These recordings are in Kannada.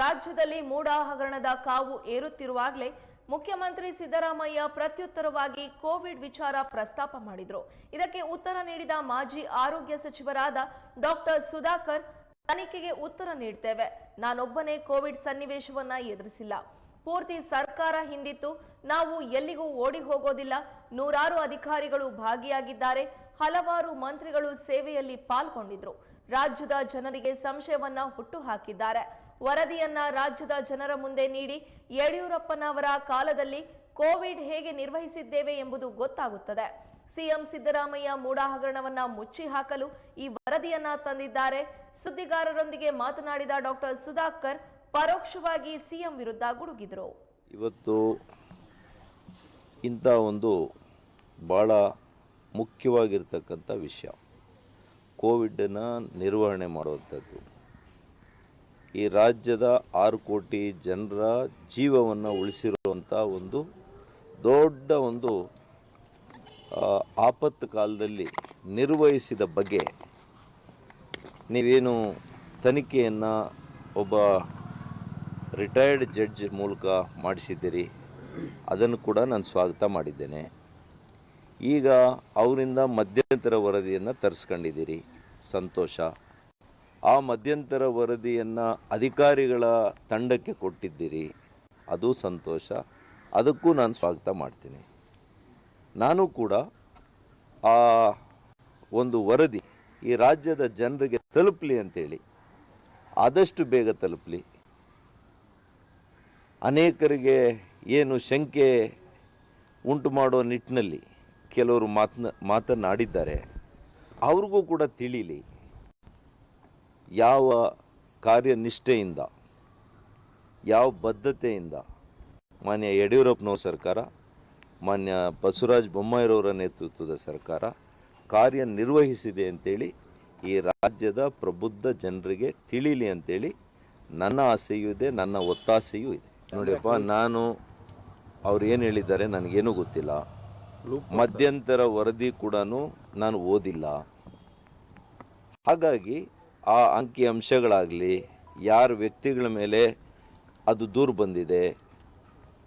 ರಾಜ್ಯದಲ್ಲಿ ಮೂಡ ಹಗರಣದ ಕಾವು ಏರುತ್ತಿರುವಾಗಲೇ ಮುಖ್ಯಮಂತ್ರಿ ಸಿದ್ದರಾಮಯ್ಯ ಪ್ರತ್ಯುತ್ತರವಾಗಿ ಕೋವಿಡ್ ವಿಚಾರ ಪ್ರಸ್ತಾಪ ಮಾಡಿದ್ರು. ಇದಕ್ಕೆ ಉತ್ತರ ನೀಡಿದ ಮಾಜಿ ಆರೋಗ್ಯ ಸಚಿವರಾದ ಡಾಕ್ಟರ್ ಸುಧಾಕರ್, ತನಿಖೆಗೆ ಉತ್ತರ ನೀಡ್ತೇವೆ. ನಾನೊಬ್ಬನೇ ಕೋವಿಡ್ ಸನ್ನಿವೇಶವನ್ನ ಎದುರಿಸಿಲ್ಲ. ಪೂರ್ತಿ ಸರ್ಕಾರ ಹಿಂದಿತ್ತು. ನಾವು ಎಲ್ಲಿಗೂ ಓಡಿ ಹೋಗೋದಿಲ್ಲ. ನೂರಾರು ಅಧಿಕಾರಿಗಳು ಭಾಗಿಯಾಗಿದ್ದಾರೆ. ಹಲವಾರು ಮಂತ್ರಿಗಳು ಸೇವೆಯಲ್ಲಿ ಪಾಲ್ಗೊಂಡಿದ್ರು. ರಾಜ್ಯದ ಜನರಿಗೆ ಸಂಶಯವನ್ನ ಹುಟ್ಟು ಹಾಕಿದ್ದಾರೆ. ವರದಿಯನ್ನ ರಾಜ್ಯದ ಜನರ ಮುಂದೆ ನೀಡಿ ಯಡಿಯೂರಪ್ಪನವರ ಕಾಲದಲ್ಲಿ ಕೋವಿಡ್ ಹೇಗೆ ನಿರ್ವಹಿಸಿದ್ದೇವೆ ಎಂಬುದು ಗೊತ್ತಾಗುತ್ತದೆ. ಸಿಎಂ ಸಿದ್ದರಾಮಯ್ಯ ಮೂಡ ಹಗರಣವನ್ನ ಮುಚ್ಚಿ ಹಾಕಲು ಈ ವರದಿಯನ್ನ ತಂದಿದ್ದಾರೆ. ಸುದ್ದಿಗಾರರೊಂದಿಗೆ ಮಾತನಾಡಿದ ಡಾಕ್ಟರ್ ಸುಧಾಕರ್, ಪರೋಕ್ಷವಾಗಿ ಸಿಎಂ ವಿರುದ್ಧ ಗುಡುಗಿದರು. ಇವತ್ತು ಇಂಥ ಒಂದು ಭಾಳ ಮುಖ್ಯವಾಗಿರ್ತಕ್ಕಂಥ ವಿಷಯ. ಕೋವಿಡನ್ನು ನಿರ್ವಹಣೆ ಮಾಡುವಂಥದ್ದು. ಈ ರಾಜ್ಯದ ಆರು ಕೋಟಿ ಜನರ ಜೀವವನ್ನು ಉಳಿಸಿರುವಂಥ ಒಂದು ದೊಡ್ಡ ಒಂದು ಆಪತ್ತು ಕಾಲದಲ್ಲಿ ನಿರ್ವಹಿಸಿದ ಬಗ್ಗೆ ನೀವೇನು ತನಿಖೆಯನ್ನು ಒಬ್ಬ ರಿಟೈರ್ಡ್ ಜಡ್ಜ್ ಮೂಲಕ ಮಾಡಿಸಿದ್ದೀರಿ? ಅದನ್ನು ಕೂಡ ನಾನು ಸ್ವಾಗತ ಮಾಡಿದ್ದೇನೆ. ಈಗ ಅವರಿಂದ ಮಧ್ಯಂತರ ವರದಿಯನ್ನು ತರಿಸ್ಕೊಂಡಿದ್ದೀರಿ. ಸಂತೋಷ. ಆ ಮಧ್ಯಂತರ ವರದಿಯನ್ನು ಅಧಿಕಾರಿಗಳ ತಂಡಕ್ಕೆ ಕೊಟ್ಟಿದ್ದೀರಿ. ಅದು ಸಂತೋಷ. ಅದಕ್ಕೂ ನಾನು ಸ್ವಾಗತ ಮಾಡ್ತೀನಿ. ನಾನು ಕೂಡ ಆ ಒಂದು ವರದಿ ಈ ರಾಜ್ಯದ ಜನರಿಗೆ ತಲುಪಲಿ ಅಂತೇಳಿ, ಆದಷ್ಟು ಬೇಗ ತಲುಪಲಿ. ಅನೇಕರಿಗೆ ಏನು ಶಂಕೆ ಉಂಟು ಮಾಡೋ ನಿಟ್ಟಿನಲ್ಲಿ ಕೆಲವರು ಮಾತನ್ನ ಮಾತನಾಡಿದ್ದಾರೆ. ಅವ್ರಿಗೂ ಕೂಡ ತಿಳಿಲಿ. ಯಾವ ಕಾರ್ಯನಿಷ್ಠೆಯಿಂದ ಯಾವ ಬದ್ಧತೆಯಿಂದ ಮಾನ್ಯ ಯಡಿಯೂರಪ್ಪನವ್ರ ಸರ್ಕಾರ ಮಾನ್ಯ ಬಸವರಾಜ ಬೊಮ್ಮಾಯಿರವರ ನೇತೃತ್ವದ ಸರ್ಕಾರ ಕಾರ್ಯನಿರ್ವಹಿಸಿದೆ ಅಂತೇಳಿ ಈ ರಾಜ್ಯದ ಪ್ರಬುದ್ಧ ಜನರಿಗೆ ತಿಳಿಲಿ ಅಂತೇಳಿ ನನ್ನ ಆಸೆಯೂ ಇದೆ ನನ್ನ ಒತ್ತಾಸೆಯೂ ಇದೆ. ನೋಡಿಯಪ್ಪ ನಾನು ಅವ್ರು ಏನು ಹೇಳಿದ್ದಾರೆ ನನಗೇನೂ ಗೊತ್ತಿಲ್ಲ. ಮಧ್ಯಂತರ ವರದಿ ಕೂಡ ನಾನು ಓದಿಲ್ಲ. ಹಾಗಾಗಿ ಆ ಅಂಕಿ ಅಂಶಗಳಾಗಲಿ ಯಾರ ವ್ಯಕ್ತಿಗಳ ಮೇಲೆ ಅದು ದೂರು ಬಂದಿದೆ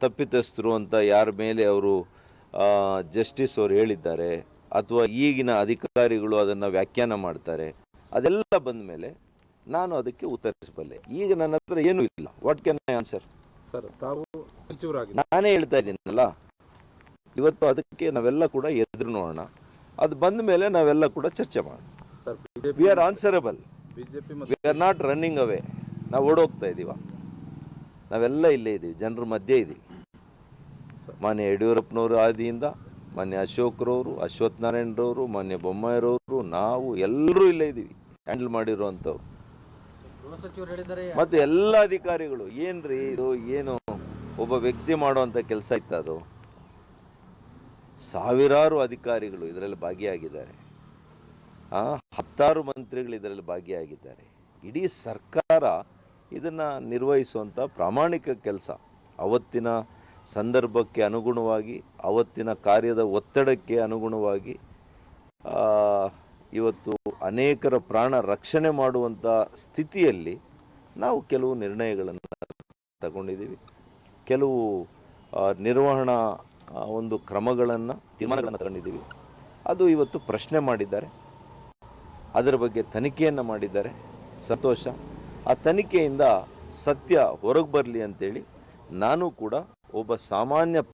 ತಪ್ಪಿತಸ್ಥರು ಅಂತ ಯಾರ ಮೇಲೆ ಅವರು ಜಸ್ಟಿಸ್ ಅವರು ಹೇಳಿದ್ದಾರೆ ಅಥವಾ ಈಗಿನ ಅಧಿಕಾರಿಗಳು ಅದನ್ನು ವ್ಯಾಖ್ಯಾನ ಮಾಡ್ತಾರೆ ಅದೆಲ್ಲ ಬಂದ ಮೇಲೆ ನಾನು ಅದಕ್ಕೆ ಉತ್ತರಿಸಬಲ್ಲೆ. ಈಗ ನನ್ನ ಹತ್ರ ಏನೂ ಇಲ್ಲ. What can I answer sir ತಾವು ಸಚಿವರಾಗಿ ನಾನೇ ಹೇಳ್ತಾ ಇದ್ದೀನಲ್ಲ. ಇವತ್ತು ಅದಕ್ಕೆ ನಾವೆಲ್ಲ ಕೂಡ ಎದುರು ನೋಡೋಣ. ಅದು ಬಂದ ಮೇಲೆ ನಾವೆಲ್ಲ ಕೂಡ ಚರ್ಚೆ ಮಾಡೋಣ. Sir we are answerable we are not running away ನಾವು ಓಡೋಗ್ತಾ ಇದ್ದೀವ ನಾವೆಲ್ಲ ಇಲ್ಲೇ ಇದ್ದೀವಿ ಜನರ ಮಧ್ಯೆ ಇದ್ದೀವಿ ಮಾನ್ಯ ಯಡಿಯೂರಪ್ಪನವರು ಆದಿಯಿಂದ ಮಾನ್ಯ ಅಶೋಕ್ರವರು ಅಶ್ವಥ್ ನಾರಾಯಣರವರು ಮಾನ್ಯ ಬೊಮ್ಮಾಯಿರವರು ನಾವು ಎಲ್ಲರೂ ಇಲ್ಲೇ ಇದ್ದೀವಿ ಹ್ಯಾಂಡಲ್ ಮಾಡಿರುವಂಥವ್ರು. ಮತ್ತು ಎಲ್ಲ ಅಧಿಕಾರಿಗಳು ಏನ್ರಿ ಇದು ಏನು ಒಬ್ಬ ವ್ಯಕ್ತಿ ಮಾಡುವಂಥ ಕೆಲಸ ಇತ್ತು ಅದು ಸಾವಿರಾರು ಅಧಿಕಾರಿಗಳು ಇದರಲ್ಲಿ ಭಾಗಿಯಾಗಿದ್ದಾರೆ. ಹತ್ತಾರು ಮಂತ್ರಿಗಳು ಇದರಲ್ಲಿ ಭಾಗಿಯಾಗಿದ್ದಾರೆ. ಇಡೀ ಸರ್ಕಾರ ಇದನ್ನು ನಿರ್ವಹಿಸುವಂಥ ಪ್ರಾಮಾಣಿಕ ಕೆಲಸ. ಅವತ್ತಿನ ಸಂದರ್ಭಕ್ಕೆ ಅನುಗುಣವಾಗಿ, ಅವತ್ತಿನ ಕಾರ್ಯದ ಒತ್ತಡಕ್ಕೆ ಅನುಗುಣವಾಗಿ ಇವತ್ತು ಅನೇಕರ ಪ್ರಾಣ ರಕ್ಷಣೆ ಮಾಡುವಂಥ ಸ್ಥಿತಿಯಲ್ಲಿ ನಾವು ಕೆಲವು ನಿರ್ಣಯಗಳನ್ನು ತಗೊಂಡಿದ್ದೀವಿ. ಕೆಲವು ನಿರ್ವಹಣಾ ಒಂದು ಕ್ರಮಗಳನ್ನು ತೀರ್ಮಾನಗಳನ್ನು ತಗೊಂಡಿದ್ದೀವಿ. ಅದು ಇವತ್ತು ಪ್ರಶ್ನೆ ಮಾಡಿದ್ದಾರೆ. ಅದರ ಬಗ್ಗೆ ತನಿಖೆಯನ್ನು ಮಾಡಿದ್ದಾರೆ. ಸಂತೋಷ. ಆ ತನಿಖೆಯಿಂದ ಸತ್ಯ ಹೊರಗೆ ಬರಲಿ ಅಂತೇಳಿ ನಾನು ಕೂಡ ಒಬ್ಬ ಸಾಮಾನ್ಯ